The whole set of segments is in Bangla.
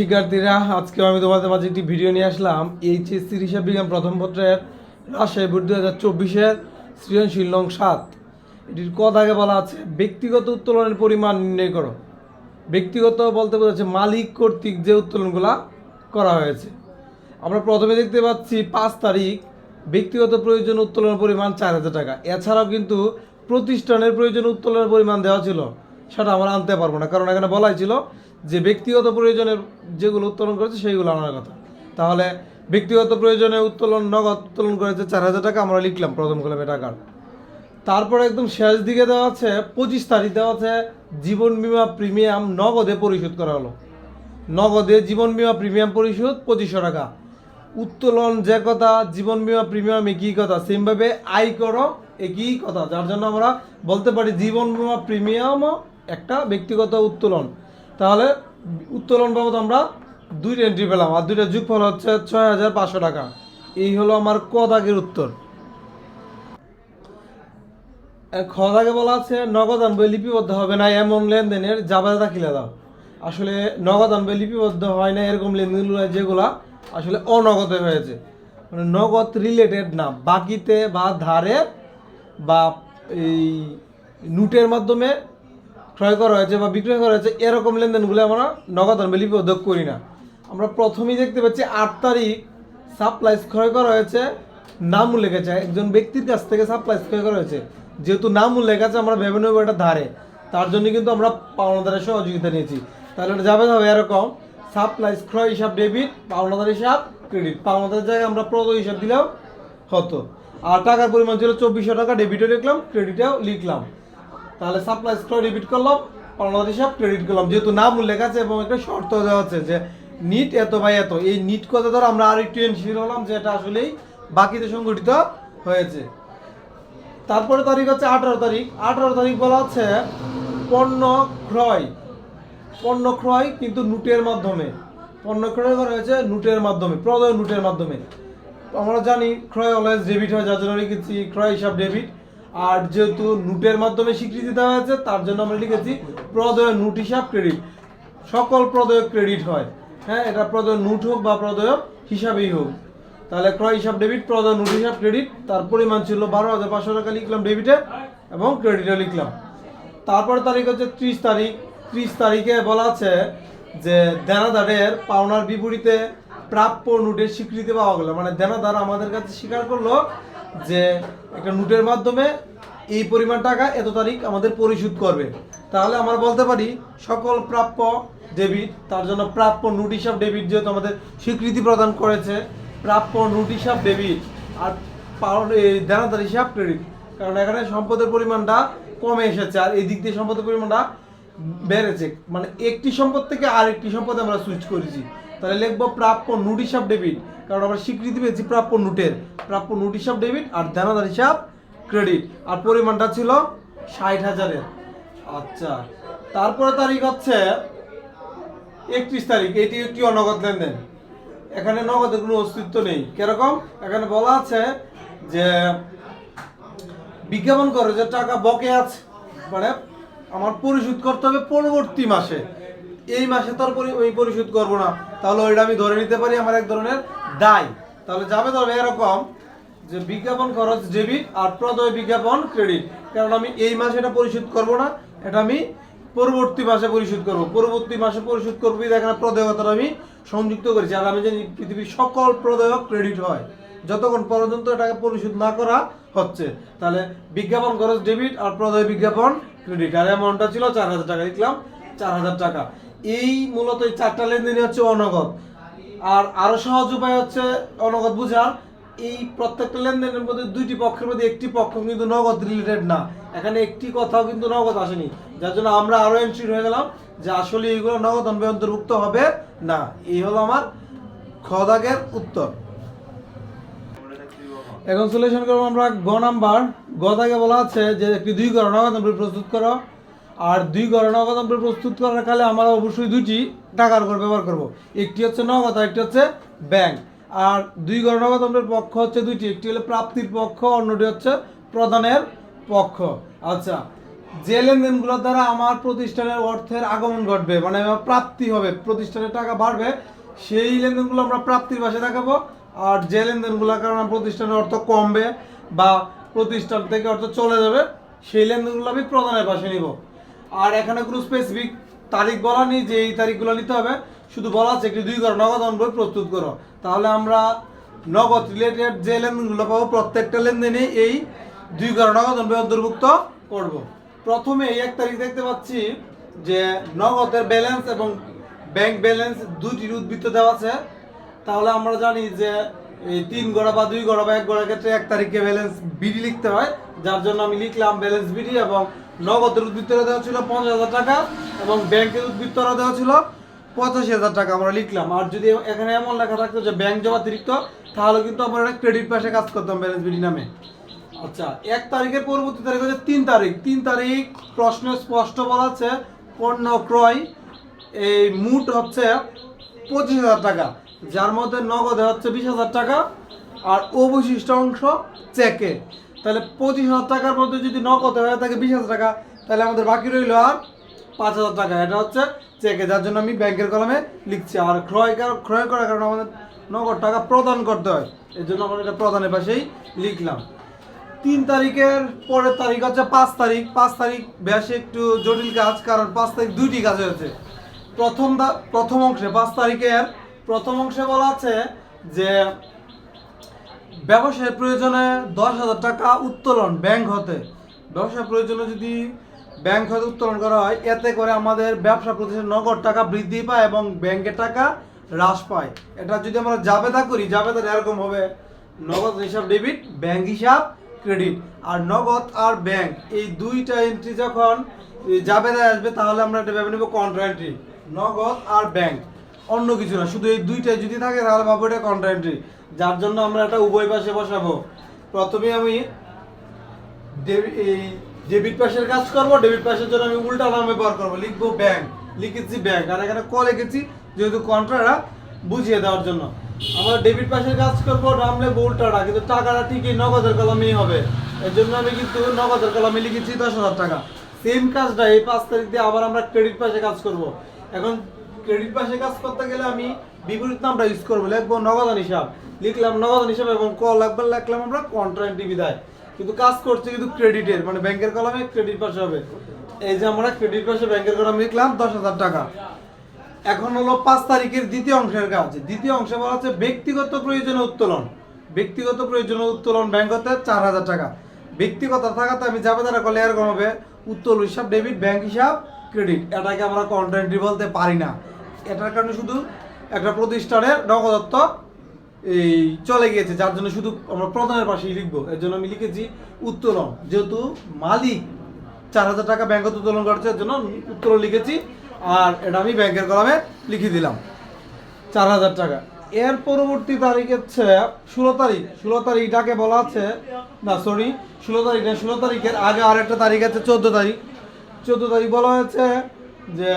শিক্ষার্থীরা আজকে আমি তোমাদের মাঝে একটি ভিডিও নিয়ে আসলাম। এইচএসসি হিসাব বিজ্ঞান প্রথম পত্রের রাজশাহী বোর্ড দু হাজার চব্বিশের সৃজনশীল নং সাত। এটির আগে বলা আছে, ব্যক্তিগত উত্তোলনের পরিমাণ নির্ণয় করো। ব্যক্তিগত বলতে বোঝাচ্ছে মালিক কর্তৃক যে উত্তোলনগুলা করা হয়েছে। আমরা প্রথমে দেখতে পাচ্ছি পাঁচ তারিখ, ব্যক্তিগত প্রয়োজন উত্তোলনের পরিমাণ চার হাজার টাকা। এছাড়াও কিন্তু প্রতিষ্ঠানের প্রয়োজন উত্তোলনের পরিমাণ দেওয়া ছিল, সেটা আমরা আনতে পারব না। কারণ এখানে বলাই ছিল যে ব্যক্তিগত প্রয়োজনের যেগুলো উত্তোলন করেছে সেইগুলো আনার কথা। তাহলে ব্যক্তিগত প্রয়োজনে উত্তোলন, নগদ উত্তোলন করেছে চার হাজার টাকা, আমরা লিখলাম প্রথম কলমে টাকার তারপরে একদম শেষ দিকে দেওয়া আছে, পঁচিশ তারিখ দেওয়া আছে, জীবন বিমা প্রিমিয়াম নগদে পরিশোধ করা হলো। নগদে জীবন বিমা প্রিমিয়াম পরিশোধ পঁচিশশো টাকা। উত্তোলন যে কথা, জীবন বিমা প্রিমিয়াম একই কথা, সেমভাবে আয় করো একই কথা। যার জন্য আমরা বলতে পারি জীবন বিমা প্রিমিয়ামও একটা ব্যক্তিগত উত্তোলন। তাহলে উত্তোলন বাবদ আমরা দুইটা এন্ট্রি পেলাম। আর দুইটা যুগফল হচ্ছে ছয় হাজার পাঁচশো টাকা। এই হলো আমার ক দাগের উত্তর। খদাকে বলা আছে, নগদ আনবই লিপিবদ্ধ হবে না এমন লেনদেনের জাবেদা দাখিলে দাও। আসলে নগদ আনবই লিপিবদ্ধ হয় না এরকম লেনদেনগুলো যেগুলা আসলে অনগদে হয়েছে। মানে নগদ রিলেটেড না, বাকিতে বা ধারে বা এই নোটের মাধ্যমে ক্রয় করা হয়েছে বা বিক্রয় করা হয়েছে, এরকম লেনদেনগুলো আমরা নগদ আনবে লিপিবদ্ধ করি না। আমরা প্রথমেই দেখতে পাচ্ছি আট তারিখ সাপ্লাইস ক্রয় করা হয়েছে, নাম উল্লেখ আছে, একজন ব্যক্তির কাছ থেকে সাপ্লাইস ক্রয় করা হয়েছে। যেহেতু নাম উল্লেখ আছে, আমরা ভেবে নেব এটা ধারে। তার জন্য কিন্তু আমরা পাওনাদারের সহযোগিতা নিয়েছি। তাহলে এটা যাবে হবে এরকম সাপ্লাইস ক্রয় হিসাব ডেবিট পাওনাদার হিসাব ক্রেডিট পাওনাদার জায়গায় আমরা প্রদ হিসাব দিলেও হতো। আর টাকার পরিমাণ ছিল চব্বিশশো টাকা ডেবিটও লিখলাম ক্রেডিটেও লিখলাম। তাহলে সাপ্লাই ক্রয় ডেবিট করলাম পাওনাদার হিসাব ক্রেডিট করলাম। যেহেতু নাম উল্লেখ আছে এবং একটা শর্ত দেওয়া আছে যে নিট এত বাই এত। এই নিট কথা ধর আমরা আর একটু এনশিওর হলাম যে এটা আসলেই বাকিতে সংগঠিত হয়েছে। তারপরে তারিখ হচ্ছে আঠারো তারিখ। আঠারো তারিখ বলা হচ্ছে পণ্য ক্রয়। পণ্য ক্রয় কিন্তু নোটের মাধ্যমে। পণ্য ক্রয় করা হয়েছে নোটের মাধ্যমে প্রদয় নোটের মাধ্যমে। আমরা জানি ক্রয় অলওয়েজ ডেবিট হয়, যার জন্য লিখেছি ক্রয় হিসাব ডেবিট আর যেহেতু নোটের মাধ্যমে স্বীকৃতি দেওয়া হয়েছে, তার জন্য আমরা লিখেছি প্রদয় নোট হিসাব ক্রেডিট। সকল প্রদয় ক্রেডিট হয়। হ্যাঁ এটা প্রদয় নোট হোক বা প্রদয় হিসাবেই হোক। তাহলে ক্রয় হিসাব ডেবিট, প্রদয় নোট হিসাব ক্রেডিট, তার পরিমাণ ছিল বারো হাজার পাঁচশো টাকা লিখলাম ডেবিটে এবং ক্রেডিটে লিখলাম। তারপর তারিখ হচ্ছে ত্রিশ তারিখ। ত্রিশ তারিখে বলা আছে যে দেনাদারের পাওনার বিপরীতে প্রাপ্য নোটের স্বীকৃতি পাওয়া গেল। মানে দেনাদার আমাদের কাছে স্বীকার করল যে একটা নোটের মাধ্যমে এই পরিমাণ টাকা এত তারিখ আমাদের পরিশোধ করবে। তাহলে আমরা বলতে পারি, সকল প্রাপ্য ডেবিট, তার জন্য প্রাপ্য নোট হিসাব ডেবিট যেহেতু আমাদের স্বীকৃতি প্রদান করেছে, প্রাপ্য নোট হিসাব ডেবিট আর দেনাদার হিসাব ক্রেডিট। কারণ এখানে সম্পদের পরিমাণটা কমে এসেছে আর এই দিক দিয়ে সম্পদের পরিমাণটা বেড়েছে। মানে একটি সম্পদ থেকে আরেকটি সম্পদে আমরা সুইচ করেছি। তাহলে লিখব প্রাপ্য নোট হিসাব ডেবিট। কারণ আমরা স্বীকৃতি পেয়েছি প্রাপ্য নোটের। প্রাপ্য নোট হিসাব ডেবিট আর দেনাদার হিসাব ক্রেডিট। আর পরিমাণটা ছিল ষাট হাজারের। আচ্ছা তারপরে তারিখ হচ্ছে একত্রিশ তারিখ। এটি একটি অনগদ লেনদেন। এখানে নগদের কোনো অস্তিত্ব নেই। কীরকম? এখানে বলা আছে যে, বিজ্ঞাপন করে যে টাকা বকে আছে। মানে আমার পরিশোধ করতে হবে পরবর্তী মাসে। এই মাসে তো আর পরি- ওই পরিশোধ করব না। তাহলে ওইটা আমি ধরে নিতে পারি আমার এক ধরনের দায়। তাহলে যাবে তবে এরকম যে বিজ্ঞাপন খরচ ডেবিট আর প্রদয় বিজ্ঞাপন ক্রেডিট। কারণ আমি এই মাসে এটা পরিশোধ করব না, এটা আমি পরবর্তী মাসে পরিশোধ করব। পরবর্তী মাসে পরিশোধ করব এখানে প্রদয় আমি সংযুক্ত করেছি। আর আমি জানি পৃথিবীর সকল প্রদয় ক্রেডিট হয়। যতক্ষণ পর্যন্ত এটাকে পরিশোধ না করা হচ্ছে, তাহলে বিজ্ঞাপন খরচ ডেবিট আর প্রদয় বিজ্ঞাপন ক্রেডিট। আর অ্যামাউন্টটা ছিল চার হাজার টাকা, লিখলাম চার হাজার টাকা। এই মূলত এই চারটা লেনদেনই হচ্ছে অনগদ। আর আরও সহজ উপায় হচ্ছে অনগদ বোঝার। এই প্রত্যেকটা লেনদেনের মধ্যে দুইটি পক্ষের মধ্যে একটি পক্ষ কিন্তু নগদ রিলেটেড না। এখানে একটি কথাও কিন্তু নগদ আসেনি। যার জন্য আমরা আরও এন্ট্রি হয়ে গেলাম যে আসলে এইগুলো নগদ অন্তর্ভুক্ত হবে না। এই হলো আমার খদাগের উত্তর। এখন সলিউশন করব আমরা গ নাম্বার। গ থেকে বলা আছে যে একটি দুই করো নগদ প্রস্তুত করো। আর দুই গড় নগদ প্রস্তুত করার কালে আমরা অবশ্যই দুটি টাকার উপর ব্যবহার করব। একটি হচ্ছে নগদ আর একটি হচ্ছে ব্যাংক। আর দুই গড় নগদ পক্ষ হচ্ছে দুইটি। একটি হলো প্রাপ্তির পক্ষ, অন্যটি হচ্ছে প্রদানের পক্ষ। আচ্ছা যে লেনদেনগুলোর দ্বারা আমার প্রতিষ্ঠানের অর্থের আগমন ঘটবে মানে আমার প্রাপ্তি হবে, প্রতিষ্ঠানের টাকা বাড়বে, সেই লেনদেনগুলো আমরা প্রাপ্তির পাশে দেখাবো। আর যে লেনদেনগুলোর কারণে প্রতিষ্ঠানের অর্থ কমবে বা প্রতিষ্ঠান থেকে অর্থ চলে যাবে, সেই লেনদেনগুলো আমি প্রদানের পাশে নিব। আর এখানে কোনো স্পেসিফিক তারিখ বলা নেই যে এই তারিখগুলো নিতে হবে। শুধু বলা আছে একটি দুই করো নগদ বই প্রস্তুত করো। তাহলে আমরা নগদ রিলেটেড যে লেনদেনগুলো পাবো, প্রত্যেকটা লেনদেনে এই দুই করো নগদ বই অন্তর্ভুক্ত করব। প্রথমে এই এক তারিখ দেখতে পাচ্ছি যে নগদের ব্যালেন্স এবং ব্যাংক ব্যালেন্স দুটির উদ্বৃত্ত দেওয়া আছে। তাহলে আমরা জানি যে এই তিন গড়া বা দুই গড়া বা এক গড়ার ক্ষেত্রে এক তারিখে ব্যালেন্স বিডি লিখতে হয়। যার জন্য আমি লিখলাম ব্যালেন্স বিডি এবং নগদের উদ্বৃত্তরা দেওয়া ছিল পঞ্চাশ হাজার টাকা এবং ব্যাংকের উদ্বৃত্তরা দেওয়া ছিল পঁচাশি হাজার টাকা আমরা লিখলাম। আর যদি এখানে এমন লেখা থাকতো যে ব্যাংক জমা অতিরিক্ত, তাহলে কিন্তু আমরা একটা ক্রেডিট পাশে কাজ করতাম ব্যালেন্স বিডি নামে। আচ্ছা এক তারিখের পরবর্তী তারিখ হচ্ছে তিন তারিখ। তিন তারিখ প্রশ্ন স্পষ্ট বলা আছে, পণ্য ক্রয়, এই মুট হচ্ছে পঁচিশ হাজার টাকা, যার মধ্যে নগদে হচ্ছে বিশ হাজার টাকা, আর অবশিষ্ট অংশ চেকে। তাহলে পঁচিশ হাজার টাকার মধ্যে যদি নগদে হয়ে থাকে বিশ হাজার টাকা, তাহলে আমাদের বাকি রইল আর পাঁচ হাজার টাকা। এটা হচ্ছে চেকে যার জন্য আমি ব্যাংকের কলমে লিখছি। আর ক্রয় করা- ক্রয় করার কারণে আমাদের নগদ টাকা প্রদান করতে হয়। এর জন্য আমরা এটা প্রদানের পাশেই লিখলাম। তিন তারিখের পরের তারিখ হচ্ছে পাঁচ তারিখ। পাঁচ তারিখ বেশ একটু জটিল কাজ, কারণ পাঁচ তারিখ দুইটি কাজ হয়েছে। প্রথম প্রথম অংশে, পাঁচ তারিখের প্রথম অংশে বলা আছে যে ব্যবসায়ের প্রয়োজনে দশ হাজার টাকা উত্তোলন ব্যাংক হতে। ব্যবসার প্রয়োজনে যদি ব্যাংক হতে উত্তোলন করা হয়, এতে করে আমাদের ব্যবসা প্রতিষ্ঠান নগদ টাকা বৃদ্ধি পায় এবং ব্যাংকের টাকা হ্রাস পায়। এটা যদি আমরা জাবেদা করি জাবেদা এরকম হবে। নগদ হিসাব ডেবিট, ব্যাংক হিসাব ক্রেডিট। আর নগদ আর ব্যাংক, এই দুইটা এন্ট্রি যখন জাবেদায় আসবে, তাহলে আমরা এটা ভেবে নেব কন্ট্রা এন্ট্রি নগদ আর ব্যাংক। অন্য কিছু না। শুধু এই দুইটাই যদি থাকে, তাহলে ভাবো এটা কন্ট্রা এন্ট্রি যার জন্য আমরা এটা উভয় পাশে বসাবো। প্রথমে আমি এই ডেবিট পাশের কাজ করব, ডেবিট পাশের জন্য আমি উল্টা নাম ব্যবহার করব। লিখব ব্যাংক লিখেছি ব্যাংক আর এখানে ক লিখেছি যেহেতু কন্ট্রাটা বুঝিয়ে দেওয়ার জন্য। আমরা ডেবিট পাশের কাজ করব নাম লিখব উল্টাটা, কিন্তু টাকাটা ঠিকই নগদের কলমেই হবে। এর জন্য আমি কিন্তু নগদের কলমে লিখেছি দশ হাজার টাকা। সেম কাজটা এই পাঁচ তারিখ দিয়ে আবার আমরা ক্রেডিট পাশে কাজ করব। এখন ক্রেডিট পাশে কাজ করতে গেলে আমি বিপরীত নামটা ইউজ করব। লিখব নগদান হিসাব। লিখলাম নগদান হিসাব এবং ক লাগবে, লিখলাম আমরা কন্ট্রাক্ট বিদায় কিন্তু কাজ করছে কিন্তু ক্রেডিটের মানে ব্যাংকের কলমে ক্রেডিট পাশে হবে। এই যে আমরা ক্রেডিট পাশে ব্যাংকের কলমে লিখলাম দশ হাজার টাকা। এখন হলো পাঁচ তারিখের দ্বিতীয় অংশের কাজ। দ্বিতীয় অংশে বলা হচ্ছে ব্যক্তিগত প্রয়োজনে উত্তোলন। ব্যক্তিগত প্রয়োজনে উত্তোলন ব্যাংক হতে চার হাজার টাকা। ব্যক্তিগত থাকাতে আমি যাবে তারা কলে এরকম হবে উত্তোলন হিসাব ডেবিট ব্যাংক হিসাব ক্রেডিট এটাকে আমরা কন্ট্রাক্টি বলতে পারি না। এটার কারণে শুধু একটা প্রতিষ্ঠানের নগদত্ব এই চলে গিয়েছে, যার জন্য শুধু আমরা প্রধানের পাশেই লিখব। এর জন্য আমি লিখেছি উত্তোলন। যেহেতু মালিক চার হাজার টাকা ব্যাংক উত্তোলন করছে, এর জন্য উত্তোলন লিখেছি আর এটা আমি ব্যাংকের কলামে লিখে দিলাম। চার হাজার টাকা। এর পরবর্তী তারিখ হচ্ছে ষোলো তারিখ। ষোলো তারিখটাকে বলা আছে, না সরি ষোলো তারিখ ষোলো তারিখের আগে আরেকটা তারিখ আছে, চোদ্দ তারিখ। চোদ্দ তারিখ বলা হয়েছে যে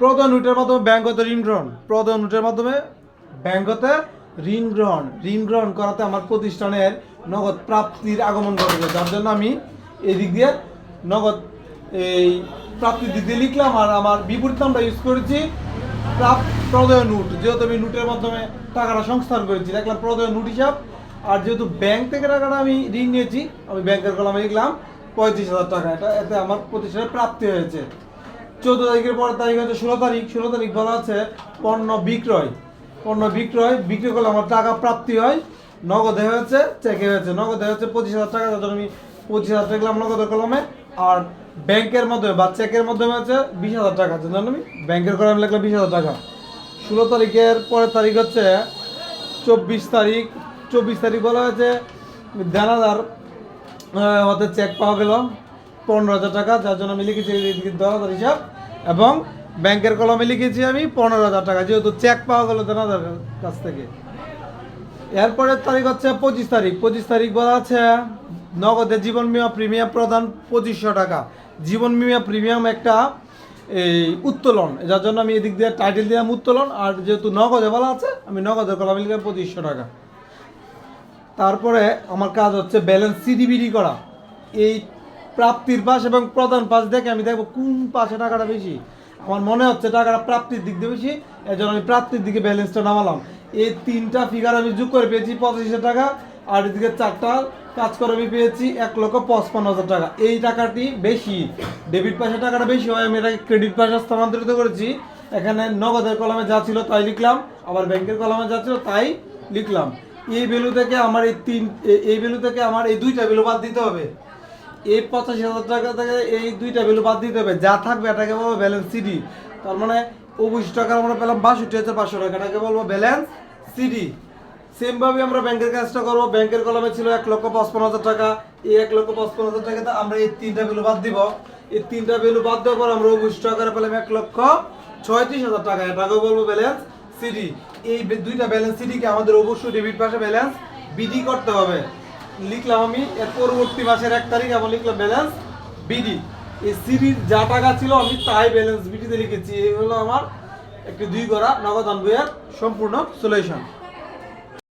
প্রধান নোটের মাধ্যমে ব্যাংক হতে ঋণ গ্রহণ। প্রধান নোটের মাধ্যমে ব্যাংক হতে ঋণ গ্রহণ। ঋণ গ্রহণ করাতে আমার প্রতিষ্ঠানের নগদ প্রাপ্তির আগমন ঘটেছে, যার জন্য আমি এই দিক দিয়ে নগদ এই প্রাপ্তির দিক দিয়ে লিখলাম আর আমার বিপরীত নামটা ইউজ করেছি প্রদেয় নোট। যেহেতু আমি নোটের মাধ্যমে টাকাটা সংস্থান করেছি দেখলাম প্রদয় নোট হিসাব। আর যেহেতু ব্যাংক থেকে টাকাটা আমি ঋণ নিয়েছি, আমি ব্যাংকের কলামে লিখলাম পঁয়ত্রিশ হাজার টাকা। এটা এতে আমার প্রতিষ্ঠানের প্রাপ্তি হয়েছে। চোদ্দ তারিখের পরের তারিখ হচ্ছে ষোলো তারিখ। ষোলো তারিখ বলা আছে পণ্য বিক্রয়। পণ্য বিক্রয় বিক্রি করলে আমার টাকা প্রাপ্তি হয়। নগদে হয়েছে, চেকে হয়েছে। নগদে হচ্ছে পঁচিশ হাজার টাকা জন্য আমি পঁচিশ হাজার টাকা নগদের কলমে। আর ব্যাংকের মাধ্যমে বা চেকের মাধ্যমে হচ্ছে বিশ হাজার টাকা, যার জন্য আমি ব্যাংকের কলমে লিখলাম বিশ হাজার টাকা। ষোলো তারিখের পরের তারিখ হচ্ছে চব্বিশ তারিখ। চব্বিশ তারিখ বলা হয়েছে, দানাদার হতে চেক পাওয়া গেল। পনেরো হাজার টাকা, যার জন্য আমি লিখেছি এদিকে দানাদার হিসাব। এবং ব্যাংকের কলমে লিখেছি আমি পনেরো হাজার টাকা, যেহেতু চেক পাওয়া গেল দানাদার কাছ থেকে। এরপরের তারিখ হচ্ছে পঁচিশ তারিখ। পঁচিশ তারিখ বলা আছে, নগদে জীবন বিমা প্রিমিয়াম প্রদান পঁচিশশো টাকা। জীবন বিমা প্রিমিয়াম একটা, এই, উত্তোলন। যার জন্য আমি এদিক দিয়ে টাইটেল দিলাম উত্তোলন, আর যেহেতু নগদে বলা আছে, আমি নগদের কলমে লিখলাম পঁচিশশো টাকা। তারপরে আমার কাজ হচ্ছে ব্যালেন্স সিডিবিডি করা। এই প্রাপ্তির পাশ এবং প্রধান পাশ দেখে আমি দেখব কোন পাশে টাকাটা বেশি। আমার মনে হচ্ছে টাকাটা প্রাপ্তির দিক দিয়ে বেশি এই জন্য আমি প্রাপ্তির দিকে ব্যালেন্সটা নামালাম। এই তিনটা ফিগার আমি যোগ করে পেয়েছি পঁচিশ টাকা, আর এদিকে চারটা কাজ করে আমি পেয়েছি এক লক্ষ পঁচপান্ন হাজার টাকা। এই টাকাটি বেশি ডেবিট পাশে টাকাটা বেশি হয়, আমি এটাকে ক্রেডিট পাশে স্থানান্তরিত করেছি। এখানে নগদের কলমে যা ছিল তাই লিখলাম, আবার ব্যাংকের কলমে যা ছিল তাই লিখলাম। এই ভ্যালু থেকে আমার এই তিন এই ভ্যালু থেকে আমার এই দুইটা ভ্যালু বাদ দিতে হবে। এই পঁচাশি হাজার টাকা থেকে এই দুইটা ভ্যালু বাদ দিতে হবে। যা থাকবে এটাকে বলব ব্যালেন্স সিডি তার মানে পঁচিশ টাকা আমরা পেলাম বাষট্টি হাজার পাঁচশো টাকা। এটাকে বলব ব্যালেন্স সিডি সেমভাবে আমরা ব্যাংকের কাজটা করব। ব্যাংকের কলমে ছিল এক লক্ষ পঁচপন্ন হাজার টাকা। এই এক লক্ষ পঁচপন্ন হাজার টাকাতে আমরা এই তিনটা ভ্যালু বাদ দিব। এই তিনটা ভ্যালু বাদ দেওয়ার পর আমরা পঁচিশ টাকার পেলাম এক লক্ষ ছয়ত্রিশ হাজার টাকা। এটাকে বলব ব্যালেন্স সিডি এই দুইটা ব্যালেন্স সিডিকে আমাদের অবশ্যই ডেবিট পাশে ব্যালেন্স বিডি করতে হবে। লিখলাম আমি, এর পরবর্তী মাসের এক তারিখ আমি লিখলাম ব্যালেন্স বিডি এই সিডির যা টাকা ছিল আমি তাই ব্যালেন্স বিডিতে লিখেছি। এই হলো আমার একটি দুই গড়া নগদ বইয়ের সম্পূর্ণ সলিউশন